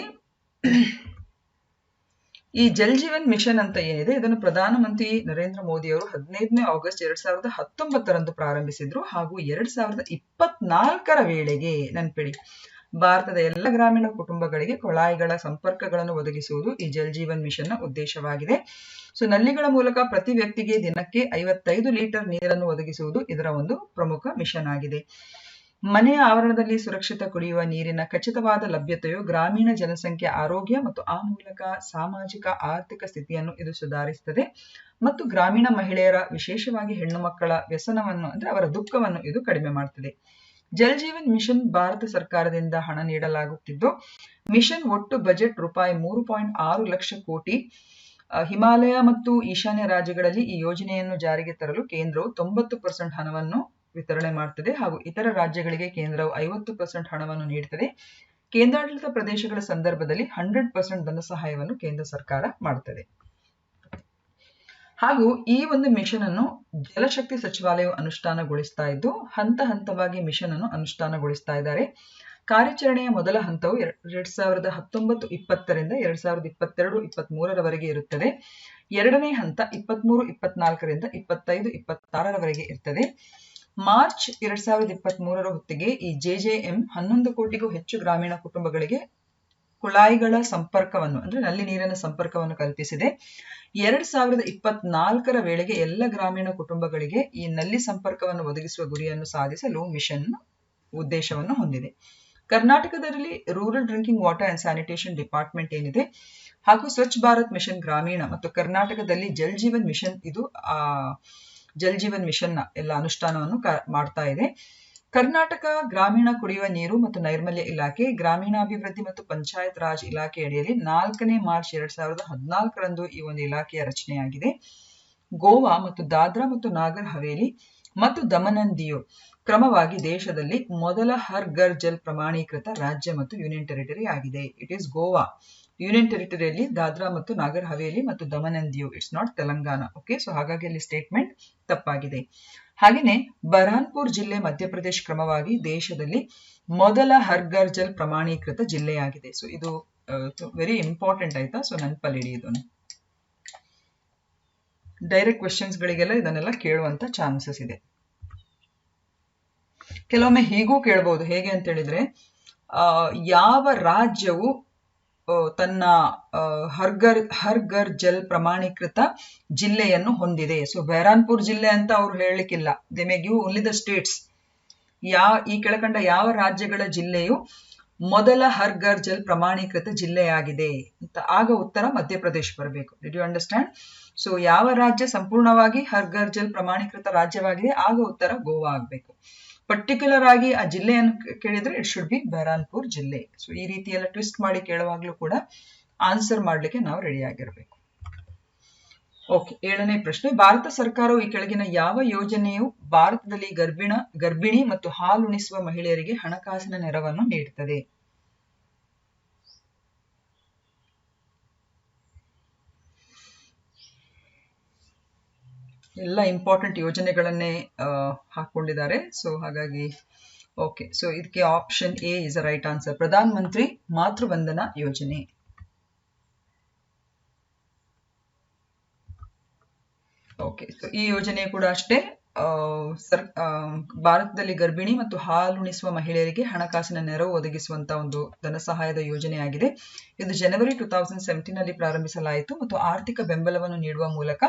ಈ ಜಲ್ ಜೀವನ್ ಮಿಷನ್ ಅಂತ ಏನಿದೆ, ಇದನ್ನು ಪ್ರಧಾನಮಂತ್ರಿ ನರೇಂದ್ರ ಮೋದಿ ಅವರು ಹದಿನೈದನೇ ಆಗಸ್ಟ್ ಎರಡ್ ಸಾವಿರದ ಹತ್ತೊಂಬತ್ತರಂದು ಪ್ರಾರಂಭಿಸಿದ್ರು ಹಾಗೂ ಎರಡ್ ಸಾವಿರದ ಇಪ್ಪತ್ನಾಲ್ಕರ ವೇಳೆಗೆ, ನೆನ್ಪಿಡಿ. ಭಾರತದ ಎಲ್ಲ ಗ್ರಾಮೀಣ ಕುಟುಂಬಗಳಿಗೆ ಕೊಳಾಯಿಗಳ ಸಂಪರ್ಕಗಳನ್ನು ಒದಗಿಸುವುದು ಈ ಜಲ್ ಜೀವನ್ ಮಿಷನ್ನ ಉದ್ದೇಶವಾಗಿದೆ. ಸೊ, ನಲ್ಲಿಗಳ ಮೂಲಕ ಪ್ರತಿ ವ್ಯಕ್ತಿಗೆ ದಿನಕ್ಕೆ ಐವತ್ತೈದು ಲೀಟರ್ ನೀರನ್ನು ಒದಗಿಸುವುದು ಇದರ ಒಂದು ಪ್ರಮುಖ ಮಿಷನ್ ಆಗಿದೆ. ಮನೆಯ ಆವರಣದಲ್ಲಿ ಸುರಕ್ಷಿತ ಕುಡಿಯುವ ನೀರಿನ ಖಚಿತವಾದ ಲಭ್ಯತೆಯು ಗ್ರಾಮೀಣ ಜನಸಂಖ್ಯೆ ಆರೋಗ್ಯ ಮತ್ತು ಆ ಮೂಲಕ ಸಾಮಾಜಿಕ ಆರ್ಥಿಕ ಸ್ಥಿತಿಯನ್ನು ಇದು ಸುಧಾರಿಸುತ್ತದೆ. ಮತ್ತು ಗ್ರಾಮೀಣ ಮಹಿಳೆಯರ ವಿಶೇಷವಾಗಿ ಹೆಣ್ಣು ಮಕ್ಕಳ ವ್ಯಸನವನ್ನು ಅಂದ್ರೆ ಅವರ ದುಃಖವನ್ನು ಇದು ಕಡಿಮೆ ಮಾಡುತ್ತದೆ ಜಲ್ ಜೀವನ್ ಮಿಷನ್ ಭಾರತ ಸರ್ಕಾರದಿಂದ ಹಣ ನೀಡಲಾಗುತ್ತಿದ್ದು, ಮಿಷನ್ ಒಟ್ಟು ಬಜೆಟ್ ರೂಪಾಯಿ ಮೂರು ಪಾಯಿಂಟ್ ಆರು ಲಕ್ಷ ಕೋಟಿ. ಹಿಮಾಲಯ ಮತ್ತು ಈಶಾನ್ಯ ರಾಜ್ಯಗಳಲ್ಲಿ ಈ ಯೋಜನೆಯನ್ನು ಜಾರಿಗೆ ತರಲು ಕೇಂದ್ರವು ತೊಂಬತ್ತು ಪರ್ಸೆಂಟ್ ಹಣವನ್ನು ವಿತರಣೆ ಮಾಡುತ್ತದೆ ಹಾಗೂ ಇತರ ರಾಜ್ಯಗಳಿಗೆ ಕೇಂದ್ರವು ಐವತ್ತು ಪರ್ಸೆಂಟ್ ಹಣವನ್ನು ನೀಡುತ್ತದೆ ಕೇಂದ್ರಾಡಳಿತ ಪ್ರದೇಶಗಳ ಸಂದರ್ಭದಲ್ಲಿ ಹಂಡ್ರೆಡ್ ಪರ್ಸೆಂಟ್ ಧನ ಸಹಾಯವನ್ನು ಕೇಂದ್ರ ಸರ್ಕಾರ ಮಾಡುತ್ತದೆ ಹಾಗೂ ಈ ಒಂದು ಮಿಷನ್ ಅನ್ನು ಜಲಶಕ್ತಿ ಸಚಿವಾಲಯವು ಅನುಷ್ಠಾನಗೊಳಿಸ್ತಾ ಇದ್ದು, ಹಂತ ಹಂತವಾಗಿ ಮಿಷನ್ ಅನ್ನು ಅನುಷ್ಠಾನಗೊಳಿಸ್ತಾ ಇದ್ದಾರೆ. ಕಾರ್ಯಾಚರಣೆಯ ಮೊದಲ ಹಂತವು ಎರಡ್ ಸಾವಿರದ ಹತ್ತೊಂಬತ್ತು ಇಪ್ಪತ್ತರಿಂದ ಎರಡ್ ಸಾವಿರದ ಇಪ್ಪತ್ತೆರಡು ಇಪ್ಪತ್ತ್ ಮೂರರವರೆಗೆ ಇರುತ್ತದೆ. ಎರಡನೇ ಹಂತ ಇಪ್ಪತ್ಮೂರು, ಇಪ್ಪತ್ನಾಲ್ಕರಿಂದ ಇಪ್ಪತ್ತೈದು, ಇಪ್ಪತ್ತಾರರವರೆಗೆ ಇರ್ತದೆ. ಮಾರ್ಚ್ ಎರಡ್ ಸಾವಿರದ ಇಪ್ಪತ್ತ್ ಮೂರರ ಹೊತ್ತಿಗೆ ಈ ಜೆಜೆಎಂ ಹನ್ನೊಂದು ಕೋಟಿಗೂ ಹೆಚ್ಚು ಗ್ರಾಮೀಣ ಕುಟುಂಬಗಳಿಗೆ ಕುಳಾಯಿಗಳ ಸಂಪರ್ಕವನ್ನು, ಅಂದ್ರೆ ನಲ್ಲಿ ನೀರಿನ ಸಂಪರ್ಕವನ್ನು ಕಲ್ಪಿಸಿದೆ. ಎರಡ್ ಸಾವಿರದ ಇಪ್ಪತ್ನಾಲ್ಕರ ವೇಳೆಗೆ ಎಲ್ಲ ಗ್ರಾಮೀಣ ಕುಟುಂಬಗಳಿಗೆ ಈ ನಲ್ಲಿ ಸಂಪರ್ಕವನ್ನು ಒದಗಿಸುವ ಗುರಿಯನ್ನು ಸಾಧಿಸಲು ಮಿಷನ್ ಉದ್ದೇಶವನ್ನು ಹೊಂದಿದೆ. ಕರ್ನಾಟಕದಲ್ಲಿ rural drinking, water and sanitation department ಏನಿದೆ, ಹಾಗೂ ಸ್ವಚ್ಛ ಭಾರತ್ ಮಿಷನ್ ಗ್ರಾಮೀಣ ಮತ್ತು ಕರ್ನಾಟಕದಲ್ಲಿ ಜಲ್ ಜೀವನ್ ಮಿಷನ್ ಇದು, ಆ, ಜಲ್ ಜೀವನ್ ಮಿಷನ್ನ ಎಲ್ಲ ಅನುಷ್ಠಾನವನ್ನು ಮಾಡ್ತಾ ಇದೆ. ಕರ್ನಾಟಕ ಗ್ರಾಮೀಣ ಕುಡಿಯುವ ನೀರು ಮತ್ತು ನೈರ್ಮಲ್ಯ ಇಲಾಖೆ, ಗ್ರಾಮೀಣಾಭಿವೃದ್ಧಿ ಮತ್ತು ಪಂಚಾಯತ್ ರಾಜ್ ಇಲಾಖೆ ಅಡಿಯಲ್ಲಿ ನಾಲ್ಕನೇ ಮಾರ್ಚ್ ಎರಡ್ ಸಾವಿರದ ಹದಿನಾಲ್ಕರಂದು ಈ ಒಂದು ಇಲಾಖೆಯ ರಚನೆಯಾಗಿದೆ. ಗೋವಾ ಮತ್ತು ದಾದ್ರಾ ಮತ್ತು ನಾಗರ್ ಹವೇಲಿ ಮತ್ತು ದಮನಂದಿಯು ದಿಯು ಕ್ರಮವಾಗಿ ದೇಶದಲ್ಲಿ ಮೊದಲ ಹರ್ ಘರ್ ಜಲ್ ಪ್ರಮಾಣೀಕೃತ ರಾಜ್ಯ ಮತ್ತು ಯೂನಿಯನ್ ಟೆರಿಟರಿ ಆಗಿದೆ. It is Goa. ಯೂನಿಯನ್ ಟೆರಿಟರಿಯಲ್ಲಿ ದಾದ್ರಾ ಮತ್ತು ನಾಗರ್ ಹವೇಲಿ ಮತ್ತು ದಮನಂದಿಯು Diu it's not Telangana. Okay so ಹಾಗಾಗಿ ಅಲ್ಲಿ ಸ್ಟೇಟ್ಮೆಂಟ್ ತಪ್ಪಾಗಿದೆ. ಹಾಗೆಯೇ ಬರಾನ್ಪುರ್ ಜಿಲ್ಲೆ ಮಧ್ಯಪ್ರದೇಶ ಕ್ರಮವಾಗಿ ದೇಶದಲ್ಲಿ ಮೊದಲ ಹರ್ಗರ್ ಜಲ್ ಪ್ರಮಾಣೀಕೃತ ಜಿಲ್ಲೆಯಾಗಿದೆ. ಸೊ ಇದು ವೆರಿ ಇಂಪಾರ್ಟೆಂಟ್ ಆಯ್ತಾ? ಸೊ ನೆನಪಲ್ಲಿ ಇದನ್ನು ಡೈರೆಕ್ಟ್ ಕ್ವೆಶನ್ಸ್ ಗಳಿಗೆಲ್ಲ ಇದನ್ನೆಲ್ಲ ಕೇಳುವಂತ ಚಾನ್ಸಸ್ ಇದೆ. ಕೆಲವೊಮ್ಮೆ ಹೀಗೂ ಕೇಳಬಹುದು ಹೇಗೆ ಅಂತ ಹೇಳಿದ್ರೆ ಯಾವ ರಾಜ್ಯವು ತನ್ನ ಹರ್ಗರ್ ಹರ್ಗರ್ ಜಲ್ ಪ್ರಮಾಣೀಕೃತ ಜಿಲ್ಲೆಯನ್ನು ಹೊಂದಿದೆ. ಸೊ ಬೆಹರಾನ್ಪುರ್ ಜಿಲ್ಲೆ ಅಂತ ಅವ್ರು ಹೇಳಲಿಕ್ಕಿಲ್ಲ. They may give only the states ಯಾವ ಈ ಕೆಳಕಂಡ ಯಾವ ರಾಜ್ಯಗಳ ಜಿಲ್ಲೆಯು ಮೊದಲ ಹರ್ಗರ್ ಜಲ್ ಪ್ರಮಾಣೀಕೃತ ಜಿಲ್ಲೆಯಾಗಿದೆ ಅಂತ ಆಗ ಉತ್ತರ ಮಧ್ಯಪ್ರದೇಶ ಬರಬೇಕು. ಡಿಡ್ ಯು ಅಂಡರ್ಸ್ಟ್ಯಾಂಡ್ ಸೊ ಯಾವ ರಾಜ್ಯ ಸಂಪೂರ್ಣವಾಗಿ ಹರ್ಗರ್ ಜಲ್ ಪ್ರಮಾಣೀಕೃತ ರಾಜ್ಯವಾಗಿದೆ ಆಗ ಉತ್ತರ ಗೋವಾ ಆಗಬೇಕು. ಪರ್ಟಿಕ್ಯುಲರ್ ಆಗಿ ಆ ಜಿಲ್ಲೆಯನ್ನು ಕೇಳಿದ್ರೆ ಇಟ್ ಶುಡ್ ಬಿ ಬೆಹರಾನ್ಪುರ್ ಜಿಲ್ಲೆ. ಸೊ ಈ ರೀತಿ ಎಲ್ಲ ಟ್ವಿಸ್ಟ್ ಮಾಡಿ ಕೇಳುವಾಗ್ಲೂ ಕೂಡ ಆನ್ಸರ್ ಮಾಡ್ಲಿಕ್ಕೆ ನಾವು ರೆಡಿ ಆಗಿರ್ಬೇಕು. ಓಕೆ ಏಳನೇ ಪ್ರಶ್ನೆ. ಭಾರತ ಸರ್ಕಾರವು ಈ ಕೆಳಗಿನ ಯಾವ ಯೋಜನೆಯು ಭಾರತದಲ್ಲಿ ಗರ್ಭಿಣ, ಗರ್ಭಿಣಿ ಮತ್ತು ಹಾಲುಣಿಸುವ ಮಹಿಳೆಯರಿಗೆ ಹಣಕಾಸಿನ ನೆರವನ್ನು ನೀಡುತ್ತದೆ ಎಲ್ಲ ಇಂಪಾರ್ಟೆಂಟ್ ಯೋಜನೆಗಳನ್ನೇ ಹಾಕೊಂಡಿದ್ದಾರೆ. ಸೊ ಹಾಗಾಗಿ ಓಕೆ ಸೊ ಇದಕ್ಕೆ option A is a right answer Pradhan Mantri Matru Vandana ಯೋಜನೆ. ಓಕೆ ಸೊ ಈ ಯೋಜನೆ ಕೂಡ ಅಷ್ಟೇ. ಸರ್ ಭಾರತದಲ್ಲಿ ಗರ್ಭಿಣಿ ಮತ್ತು ಹಾಲುಣಿಸುವ ಮಹಿಳೆಯರಿಗೆ ಹಣಕಾಸಿನ ನೆರವು ಒದಗಿಸುವಂತ ಒಂದು ಧನ ಸಹಾಯದ ಯೋಜನೆಯಾಗಿದೆ. ಇದು ಜನವರಿ ಟೂ ತೌಸಂಡ್ ಸೆವೆಂಟೀನ್ ಅಲ್ಲಿ ಪ್ರಾರಂಭಿಸಲಾಯಿತು ಮತ್ತು ಆರ್ಥಿಕ ಬೆಂಬಲವನ್ನು ನೀಡುವ ಮೂಲಕ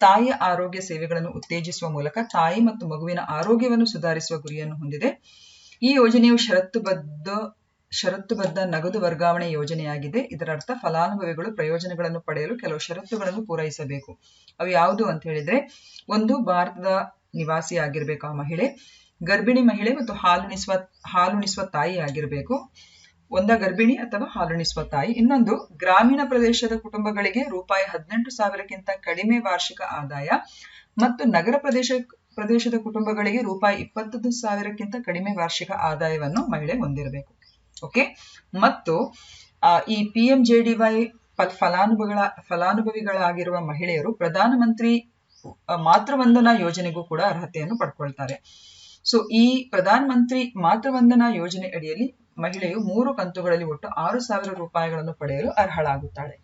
ತಾಯಿಯ ಆರೋಗ್ಯ ಸೇವೆಗಳನ್ನು ಉತ್ತೇಜಿಸುವ ಮೂಲಕ ತಾಯಿ ಮತ್ತು ಮಗುವಿನ ಆರೋಗ್ಯವನ್ನು ಸುಧಾರಿಸುವ ಗುರಿಯನ್ನು ಹೊಂದಿದೆ. ಈ ಯೋಜನೆಯು ಷರತ್ತುಬದ್ಧ ಷರತ್ತುಬದ್ಧ ನಗದು ವರ್ಗಾವಣೆ ಯೋಜನೆಯಾಗಿದೆ. ಇದರರ್ಥ ಫಲಾನುಭವಿಗಳು ಪ್ರಯೋಜನಗಳನ್ನು ಪಡೆಯಲು ಕೆಲವು ಷರತ್ತುಗಳನ್ನು ಪೂರೈಸಬೇಕು. ಅವು ಯಾವುದು ಅಂತ ಹೇಳಿದ್ರೆ, ಒಂದು ಭಾರತದ ನಿವಾಸಿ ಆಗಿರ್ಬೇಕು ಆ ಮಹಿಳೆ, ಗರ್ಭಿಣಿ ಮಹಿಳೆ ಮತ್ತು ಹಾಲುಣಿಸುವ ಹಾಲುಣಿಸುವ ತಾಯಿ ಆಗಿರಬೇಕು. ಒಂದ ಗರ್ಭಿಣಿ ಅಥವಾ ಹಾಲುಣಿಸುವ ತಾಯಿ. ಇನ್ನೊಂದು, ಗ್ರಾಮೀಣ ಪ್ರದೇಶದ ಕುಟುಂಬಗಳಿಗೆ ರೂಪಾಯಿ ಹದಿನೆಂಟು ಸಾವಿರಕ್ಕಿಂತ ಕಡಿಮೆ ವಾರ್ಷಿಕ ಆದಾಯ ಮತ್ತು ನಗರ ಪ್ರದೇಶ, ಪ್ರದೇಶದ ಕುಟುಂಬಗಳಿಗೆ ರೂಪಾಯಿ ಇಪ್ಪತ್ತೊಂದು ಸಾವಿರಕ್ಕಿಂತ ಕಡಿಮೆ ವಾರ್ಷಿಕ ಆದಾಯವನ್ನು ಮಹಿಳೆ ಹೊಂದಿರಬೇಕು. ಓಕೆ ಮತ್ತು ಈ P M J D Y ಫಲಾನುಭವಿಗಳ, ಫಲಾನುಭವಿಗಳಾಗಿರುವ ಮಹಿಳೆಯರು ಪ್ರಧಾನಮಂತ್ರಿ ಮಾತೃವಂದನಾ ಯೋಜನೆಗೂ ಕೂಡ ಅರ್ಹತೆಯನ್ನು ಪಡ್ಕೊಳ್ತಾರೆ. ಸೊ ಈ ಪ್ರಧಾನ ಮಂತ್ರಿ ಮಾತೃವಂದನಾ ಯೋಜನೆ ಅಡಿಯಲ್ಲಿ ಮಹಿಳೆಯು ಮೂರು ಕಂತುಗಳಲ್ಲಿ ಒಟ್ಟು ಆರು ಸಾವಿರ ರೂಪಾಯಿಗಳನ್ನು ಪಡೆಯಲು ಅರ್ಹಳಾಗುತ್ತಾಳೆ.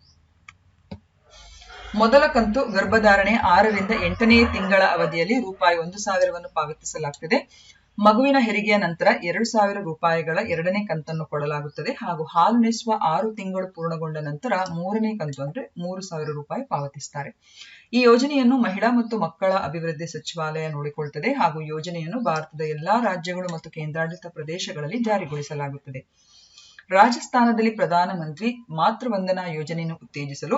ಮೊದಲ ಕಂತು ಗರ್ಭಧಾರಣೆ ಆರರಿಂದ ಎಂಟನೇ ತಿಂಗಳ ಅವಧಿಯಲ್ಲಿ ರೂಪಾಯಿ ಒಂದು ಸಾವಿರವನ್ನು ಪಾವತಿಸಲಾಗುತ್ತದೆ ಮಗುವಿನ ಹೆರಿಗೆಯ ನಂತರ ಎರಡು ಸಾವಿರ ರೂಪಾಯಿಗಳ ಎರಡನೇ ಕಂತನ್ನು ಕೊಡಲಾಗುತ್ತದೆ ಹಾಗೂ ಹಾಲುಣಿಸುವ ಆರು ತಿಂಗಳು ಪೂರ್ಣಗೊಂಡ ನಂತರ ಮೂರನೇ ಕಂತು ಅಂದ್ರೆ ಮೂರು ಸಾವಿರ ರೂಪಾಯಿ ಪಾವತಿಸ್ತಾರೆ. ಈ ಯೋಜನೆಯನ್ನು ಮಹಿಳಾ ಮತ್ತು ಮಕ್ಕಳ ಅಭಿವೃದ್ಧಿ ಸಚಿವಾಲಯ ನೋಡಿಕೊಳ್ಳುತ್ತದೆ ಹಾಗೂ ಯೋಜನೆಯನ್ನು ಭಾರತದ ಎಲ್ಲಾ ರಾಜ್ಯಗಳು ಮತ್ತು ಕೇಂದ್ರಾಡಳಿತ ಪ್ರದೇಶಗಳಲ್ಲಿ ಜಾರಿಗೊಳಿಸಲಾಗುತ್ತದೆ. ರಾಜಸ್ಥಾನದಲ್ಲಿ ಪ್ರಧಾನಮಂತ್ರಿ ಮಾತೃವಂದನಾ ಯೋಜನೆಯನ್ನು ಉತ್ತೇಜಿಸಲು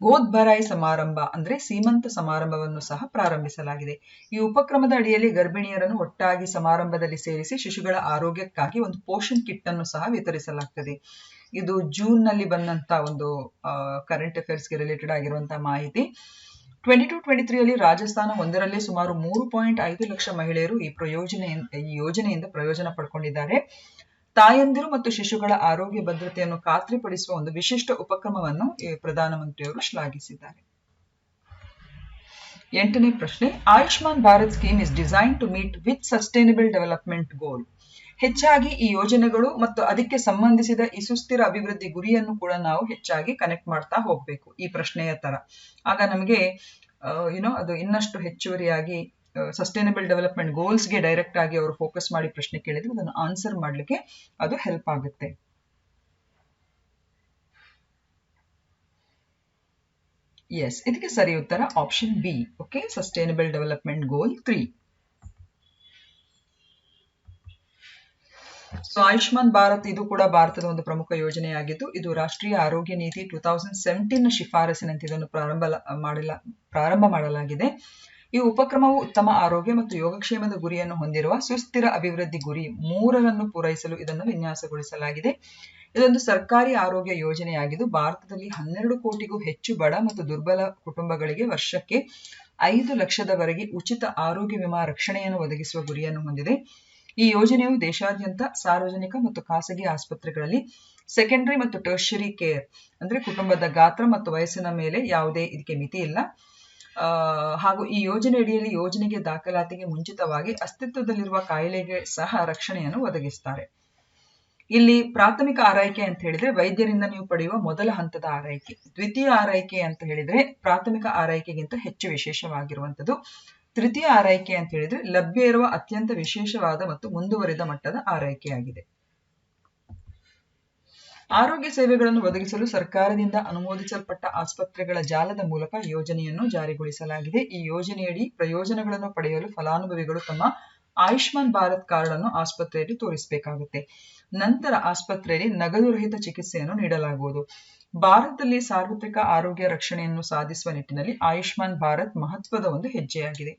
ಗೋದ್ ಭರಾಯಿ ಸಮಾರಂಭ ಅಂದ್ರೆ ಸೀಮಂತ ಸಮಾರಂಭವನ್ನು ಸಹ ಪ್ರಾರಂಭಿಸಲಾಗಿದೆ. ಈ ಉಪಕ್ರಮದ ಅಡಿಯಲ್ಲಿ ಗರ್ಭಿಣಿಯರನ್ನು ಒಟ್ಟಾಗಿ ಸಮಾರಂಭದಲ್ಲಿ ಸೇರಿಸಿ ಶಿಶುಗಳ ಆರೋಗ್ಯಕ್ಕಾಗಿ ಒಂದು ಪೋಷನ್ ಕಿಟ್ ಅನ್ನು ಸಹ ವಿತರಿಸಲಾಗ್ತದೆ. ಇದು ಜೂನ್ನಲ್ಲಿ ಬಂದಂತ ಒಂದು ಕರೆಂಟ್ ಅಫೇರ್ಸ್ಗೆ ರಿಲೇಟೆಡ್ ಆಗಿರುವಂತಹ ಮಾಹಿತಿ. ಟ್ವೆಂಟಿ ಟು ಟ್ವೆಂಟಿ ತ್ರೀ ಅಲ್ಲಿ ರಾಜಸ್ಥಾನ ಒಂದರಲ್ಲಿ ಸುಮಾರು ಮೂರು ಪಾಯಿಂಟ್ ಐದು ಲಕ್ಷ ಮಹಿಳೆಯರು ಈ ಪ್ರಯೋಜನೆ, ಈ ಯೋಜನೆಯಿಂದ ಪ್ರಯೋಜನ ಪಡ್ಕೊಂಡಿದ್ದಾರೆ. ತಾಯಂದಿರು ಮತ್ತು ಶಿಶುಗಳ ಆರೋಗ್ಯ ಭದ್ರತೆಯನ್ನು ಖಾತ್ರಿಪಡಿಸುವ ಒಂದು ವಿಶಿಷ್ಟ ಉಪಕ್ರಮವನ್ನು ಪ್ರಧಾನಮಂತ್ರಿಯವರು ಶ್ಲಾಘಿಸಿದ್ದಾರೆ. ಎಂಟನೇ ಪ್ರಶ್ನೆ, Ayushman Bharat scheme is design to meet with sustainable development goal ಹೆಚ್ಚಾಗಿ ಈ ಯೋಜನೆಗಳು ಮತ್ತು ಅದಕ್ಕೆ ಸಂಬಂಧಿಸಿದ ಈ ಸುಸ್ಥಿರ ಅಭಿವೃದ್ಧಿ ಗುರಿಯನ್ನು ಕೂಡ ನಾವು ಹೆಚ್ಚಾಗಿ ಕನೆಕ್ಟ್ ಮಾಡ್ತಾ ಹೋಗ್ಬೇಕು. ಈ ಪ್ರಶ್ನೆಯ ತರ. ಆಗ ನಮಗೆ ಯುನೋ ಅದು ಇನ್ನಷ್ಟು ಹೆಚ್ಚುವರಿಯಾಗಿ ಸಸ್ಟೈನಬಲ್ ಡೆವಲಪ್ಮೆಂಟ್ ಗೋಲ್ಸ್ಗೆ ಡೈರೆಕ್ಟ್ ಆಗಿ ಅವರು ಫೋಕಸ್ ಮಾಡಿ ಪ್ರಶ್ನೆ ಕೇಳಿದ್ರೆ ಅದನ್ನು ಆನ್ಸರ್ ಮಾಡಲಿಕ್ಕೆ ಅದು ಹೆಲ್ಪ್ ಆಗುತ್ತೆ. ಎಸ್ ಇದಕ್ಕೆ ಸರಿ ಉತ್ತರ option B okay sustainable development goal three so Ayushman Bharat ಇದು ಕೂಡ ಭಾರತದ ಒಂದು ಪ್ರಮುಖ ಯೋಜನೆಯಾಗಿದ್ದು, ಇದು ರಾಷ್ಟ್ರೀಯ ಆರೋಗ್ಯ ನೀತಿ ಟೂ ತೌಸಂಡ್ ಸೆವೆಂಟೀನ್ ಶಿಫಾರಸಿನಂತೆ ಇದನ್ನು ಪ್ರಾರಂಭ ಮಾಡಲ, ಪ್ರಾರಂಭ ಮಾಡಲಾಗಿದೆ. ಈ ಉಪಕ್ರಮವು ಉತ್ತಮ ಆರೋಗ್ಯ ಮತ್ತು ಯೋಗಕ್ಷೇಮದ ಗುರಿಯನ್ನು ಹೊಂದಿರುವ ಸುಸ್ಥಿರ ಅಭಿವೃದ್ಧಿ ಗುರಿ ಮೂರರನ್ನು ಪೂರೈಸಲು ಇದನ್ನು ವಿನ್ಯಾಸಗೊಳಿಸಲಾಗಿದೆ. ಇದೊಂದು ಸರ್ಕಾರಿ ಆರೋಗ್ಯ ಯೋಜನೆಯಾಗಿದ್ದು, ಭಾರತದಲ್ಲಿ ಹನ್ನೆರಡು ಕೋಟಿಗೂ ಹೆಚ್ಚು ಬಡ ಮತ್ತು ದುರ್ಬಲ ಕುಟುಂಬಗಳಿಗೆ ವರ್ಷಕ್ಕೆ ಐದು ಲಕ್ಷದವರೆಗೆ ಉಚಿತ ಆರೋಗ್ಯ ವಿಮಾ ರಕ್ಷಣೆಯನ್ನು ಒದಗಿಸುವ ಗುರಿಯನ್ನು ಹೊಂದಿದೆ. ಈ ಯೋಜನೆಯು ದೇಶಾದ್ಯಂತ ಸಾರ್ವಜನಿಕ ಮತ್ತು ಖಾಸಗಿ ಆಸ್ಪತ್ರೆಗಳಲ್ಲಿ ಸೆಕೆಂಡರಿ ಮತ್ತು ಟರ್ಷರಿ ಕೇರ್ ಅಂದ್ರೆ ಕುಟುಂಬದ ಗಾತ್ರ ಮತ್ತು ವಯಸ್ಸಿನ ಮೇಲೆ ಯಾವುದೇ ಇದಕ್ಕೆ ಮಿತಿ ಇಲ್ಲ ಹಾಗೂ ಈ ಯೋಜನೆ ಅಡಿಯಲ್ಲಿ ಯೋಜನೆಗೆ ದಾಖಲಾತಿಗೆ ಮುಂಚಿತವಾಗಿ ಅಸ್ತಿತ್ವದಲ್ಲಿರುವ ಕಾಯಿಲೆಗೆ ಸಹ ರಕ್ಷಣೆಯನ್ನು ಒದಗಿಸ್ತಾರೆ. ಇಲ್ಲಿ ಪ್ರಾಥಮಿಕ ಆರೈಕೆ ಅಂತ ಹೇಳಿದ್ರೆ ವೈದ್ಯರಿಂದ ನೀವು ಪಡೆಯುವ ಮೊದಲ ಹಂತದ ಆರೈಕೆ. ದ್ವಿತೀಯ ಆರೈಕೆ ಅಂತ ಹೇಳಿದ್ರೆ ಪ್ರಾಥಮಿಕ ಆರೈಕೆಗಿಂತ ಹೆಚ್ಚು ವಿಶೇಷವಾಗಿರುವಂತದ್ದು ತೃತೀಯ ಆರೈಕೆ ಅಂತ ಹೇಳಿದ್ರೆ ಲಭ್ಯ ಇರುವ ಅತ್ಯಂತ ವಿಶೇಷವಾದ ಮತ್ತು ಮುಂದುವರಿದ ಮಟ್ಟದ ಆರೈಕೆಯಾಗಿದೆ. ಆರೋಗ್ಯ ಸೇವೆಗಳನ್ನು ಒದಗಿಸಲು ಸರ್ಕಾರದಿಂದ ಅನುಮೋದಿಸಲ್ಪಟ್ಟ ಆಸ್ಪತ್ರೆಗಳ ಜಾಲದ ಮೂಲಕ ಯೋಜನೆಯನ್ನು ಜಾರಿಗೊಳಿಸಲಾಗಿದೆ. ಈ ಯೋಜನೆಯಡಿ ಪ್ರಯೋಜನಗಳನ್ನು ಪಡೆಯಲು ಫಲಾನುಭವಿಗಳು ತಮ್ಮ ಆಯುಷ್ಮಾನ್ ಭಾರತ್ ಕಾರ್ಡ್ ಅನ್ನು ಆಸ್ಪತ್ರೆಯಲ್ಲಿ ತೋರಿಸಬೇಕಾಗುತ್ತೆ. ನಂತರ ಆಸ್ಪತ್ರೆಯಲ್ಲಿ ನಗದು ರಹಿತ ಚಿಕಿತ್ಸೆಯನ್ನು ನೀಡಲಾಗುವುದು. ಭಾರತದಲ್ಲಿ ಸಾರ್ವತ್ರಿಕ ಆರೋಗ್ಯ ರಕ್ಷಣೆಯನ್ನು ಸಾಧಿಸುವ ನಿಟ್ಟಿನಲ್ಲಿ ಆಯುಷ್ಮಾನ್ ಭಾರತ್ ಮಹತ್ವದ ಒಂದು ಹೆಜ್ಜೆಯಾಗಿದೆ.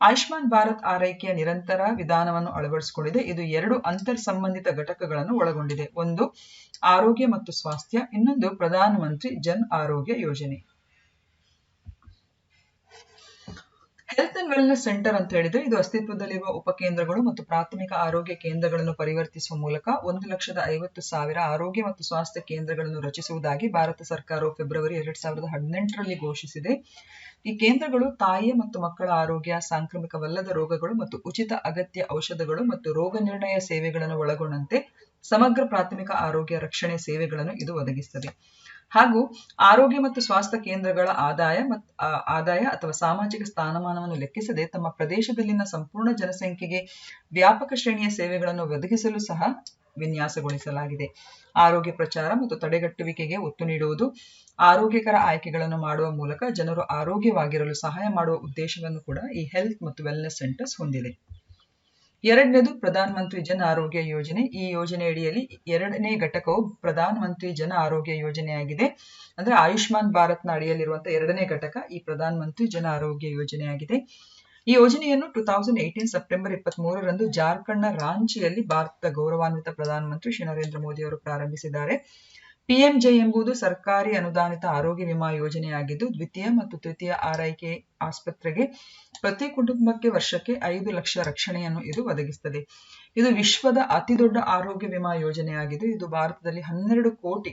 ಆಯುಷ್ಮಾನ್ ಭಾರತ್ ಆರೈಕೆಯ ನಿರಂತರ ವಿಧಾನವನ್ನು ಅಳವಡಿಸಿಕೊಂಡಿದೆ. ಇದು ಎರಡು ಅಂತರ್ ಸಂಬಂಧಿತ ಘಟಕಗಳನ್ನು ಒಳಗೊಂಡಿದೆ. ಒಂದು ಆರೋಗ್ಯ ಮತ್ತು ಸ್ವಾಸ್ಥ್ಯ, ಇನ್ನೊಂದು ಪ್ರಧಾನ ಮಂತ್ರಿ ಜನ್ ಆರೋಗ್ಯ ಯೋಜನೆ. ಹೆಲ್ತ್ ಅಂಡ್ ವೆಲ್ನೆಸ್ ಸೆಂಟರ್ ಅಂತ ಹೇಳಿದ್ರೆ ಇದು ಅಸ್ತಿತ್ವದಲ್ಲಿರುವ ಉಪಕೇಂದ್ರಗಳು ಮತ್ತು ಪ್ರಾಥಮಿಕ ಆರೋಗ್ಯ ಕೇಂದ್ರಗಳನ್ನು ಪರಿವರ್ತಿಸುವ ಮೂಲಕ ಒಂದು ಲಕ್ಷದ ಐವತ್ತು ಸಾವಿರ ಆರೋಗ್ಯ ಮತ್ತು ಸ್ವಾಸ್ಥ್ಯ ಕೇಂದ್ರಗಳನ್ನು ರಚಿಸುವುದಾಗಿ ಭಾರತ ಸರ್ಕಾರವು ಫೆಬ್ರವರಿ ಎರಡ್ ಸಾವಿರದ ಹದಿನೆಂಟರಲ್ಲಿ ಘೋಷಿಸಿದೆ. ಈ ಕೇಂದ್ರಗಳು ತಾಯಿಯ ಮತ್ತು ಮಕ್ಕಳ ಆರೋಗ್ಯ, ಸಾಂಕ್ರಾಮಿಕವಲ್ಲದ ರೋಗಗಳು ಮತ್ತು ಉಚಿತ ಅಗತ್ಯ ಔಷಧಗಳು ಮತ್ತು ರೋಗ ನಿರ್ಣಯ ಸೇವೆಗಳನ್ನು ಒಳಗೊಂಡಂತೆ ಸಮಗ್ರ ಪ್ರಾಥಮಿಕ ಆರೋಗ್ಯ ರಕ್ಷಣೆ ಸೇವೆಗಳನ್ನು ಇದು ಒದಗಿಸುತ್ತದೆ ಹಾಗೂ ಆರೋಗ್ಯ ಮತ್ತು ಸ್ವಾಸ್ಥ್ಯ ಕೇಂದ್ರಗಳ ಆದಾಯ ಮತ್ತು ಆದಾಯ ಅಥವಾ ಸಾಮಾಜಿಕ ಸ್ಥಾನಮಾನವನ್ನು ಲೆಕ್ಕಿಸದೆ ತಮ್ಮ ಪ್ರದೇಶದಲ್ಲಿನ ಸಂಪೂರ್ಣ ಜನಸಂಖ್ಯೆಗೆ ವ್ಯಾಪಕ ಶ್ರೇಣಿಯ ಸೇವೆಗಳನ್ನು ಒದಗಿಸಲು ಸಹ ವಿನ್ಯಾಸಗೊಳಿಸಲಾಗಿದೆ. ಆರೋಗ್ಯ ಪ್ರಚಾರ ಮತ್ತು ತಡೆಗಟ್ಟುವಿಕೆಗೆ ಒತ್ತು ನೀಡುವುದು, ಆರೋಗ್ಯಕರ ಆಯ್ಕೆಗಳನ್ನು ಮಾಡುವ ಮೂಲಕ ಜನರು ಆರೋಗ್ಯವಾಗಿರಲು ಸಹಾಯ ಮಾಡುವ ಉದ್ದೇಶವನ್ನು ಕೂಡ ಈ ಹೆಲ್ತ್ ಮತ್ತು ವೆಲ್ನೆಸ್ ಸೆಂಟರ್ಸ್ ಹೊಂದಿದೆ. ಎರಡನೇದು ಪ್ರಧಾನ ಮಂತ್ರಿ ಜನ ಆರೋಗ್ಯ ಯೋಜನೆ. ಈ ಯೋಜನೆ ಅಡಿಯಲ್ಲಿ ಎರಡನೇ ಘಟಕವು ಪ್ರಧಾನ ಮಂತ್ರಿ ಜನ ಆರೋಗ್ಯ ಯೋಜನೆಯಾಗಿದೆ. ಅಂದ್ರೆ ಆಯುಷ್ಮಾನ್ ಭಾರತ್ನ ಅಡಿಯಲ್ಲಿರುವಂತಹ ಎರಡನೇ ಘಟಕ ಈ ಪ್ರಧಾನ ಮಂತ್ರಿ ಜನ ಆರೋಗ್ಯ ಯೋಜನೆಯಾಗಿದೆ. ಈ ಯೋಜನೆಯನ್ನು ಟೂ ತೌಸಂಡ್ ಏಟೀನ್ ಸೆಪ್ಟೆಂಬರ್ ಇಪ್ಪತ್ತ್ ಮೂರರಂದು ಜಾರ್ಖಂಡ್ನ ರಾಂಚಿಯಲ್ಲಿ ಭಾರತದ ಗೌರವಾನ್ವಿತ ಪ್ರಧಾನಮಂತ್ರಿ ಶ್ರೀ ನರೇಂದ್ರ ಮೋದಿ ಅವರು ಪ್ರಾರಂಭಿಸಿದ್ದಾರೆ. ಪಿಎಂಜೆ ಎಂಬುದು ಸರ್ಕಾರಿ ಅನುದಾನಿತ ಆರೋಗ್ಯ ವಿಮಾ ಯೋಜನೆಯಾಗಿದ್ದು, ದ್ವಿತೀಯ ಮತ್ತು ತೃತೀಯ ಆರೈಕೆ ಆಸ್ಪತ್ರೆಗೆ ಪ್ರತಿ ಕುಟುಂಬಕ್ಕೆ ವರ್ಷಕ್ಕೆ ಐದು ಲಕ್ಷ ರಕ್ಷಣೆಯನ್ನು ಇದು ಒದಗಿಸುತ್ತದೆ ಇದು ವಿಶ್ವದ ಅತಿದೊಡ್ಡ ಆರೋಗ್ಯ ವಿಮಾ ಯೋಜನೆಯಾಗಿದ್ದು, ಇದು ಭಾರತದಲ್ಲಿ ಹನ್ನೆರಡು ಕೋಟಿ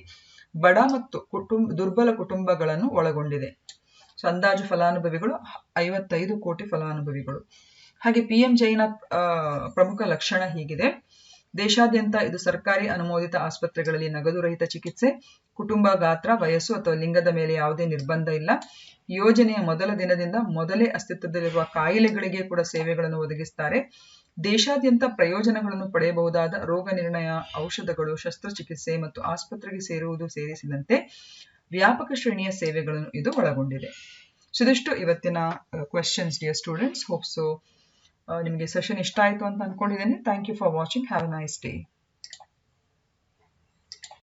ಬಡ ಮತ್ತು ಕುಟುಂಬ ದುರ್ಬಲ ಕುಟುಂಬಗಳನ್ನು ಒಳಗೊಂಡಿದೆ. ಅಂದಾಜು ಫಲಾನುಭವಿಗಳು ಐವತ್ತೈದು ಕೋಟಿ ಫಲಾನುಭವಿಗಳು. ಹಾಗೆ ಪಿಎಂಜೆನ ಪ್ರಮುಖ ಲಕ್ಷಣ ಹೀಗಿದೆ. ದೇಶಾದ್ಯಂತ ಇದು ಸರ್ಕಾರಿ ಅನುಮೋದಿತ ಆಸ್ಪತ್ರೆಗಳಲ್ಲಿ ನಗದು ರಹಿತ ಚಿಕಿತ್ಸೆ, ಕುಟುಂಬ ಗಾತ್ರ, ವಯಸ್ಸು ಅಥವಾ ಲಿಂಗದ ಮೇಲೆ ಯಾವುದೇ ನಿರ್ಬಂಧ ಇಲ್ಲ. ಯೋಜನೆಯ ಮೊದಲ ದಿನದಿಂದ ಮೊದಲೇ ಅಸ್ತಿತ್ವದಲ್ಲಿರುವ ಕಾಯಿಲೆಗಳಿಗೆ ಕೂಡ ಸೇವೆಗಳನ್ನು ಒದಗಿಸುತ್ತಾರೆ ದೇಶಾದ್ಯಂತ ಪ್ರಯೋಜನಗಳನ್ನು ಪಡೆಯಬಹುದಾದ ರೋಗ ನಿರ್ಣಯ, ಔಷಧಗಳು, ಶಸ್ತ್ರಚಿಕಿತ್ಸೆ ಮತ್ತು ಆಸ್ಪತ್ರೆಗೆ ಸೇರುವುದು ಸೇರಿಸಿದಂತೆ ವ್ಯಾಪಕ ಶ್ರೇಣಿಯ ಸೇವೆಗಳನ್ನು ಇದು ಒಳಗೊಂಡಿದೆ. ಸುದಿಷ್ಟು ಇವತ್ತಿನ questions dear students hope so ನಿಮಗೆ ಸೆಷನ್ ಇಷ್ಟ ಆಯಿತು ಅಂತ ಅಂದ್ಕೊಂಡಿದ್ದೀನಿ thank you for watching have a nice day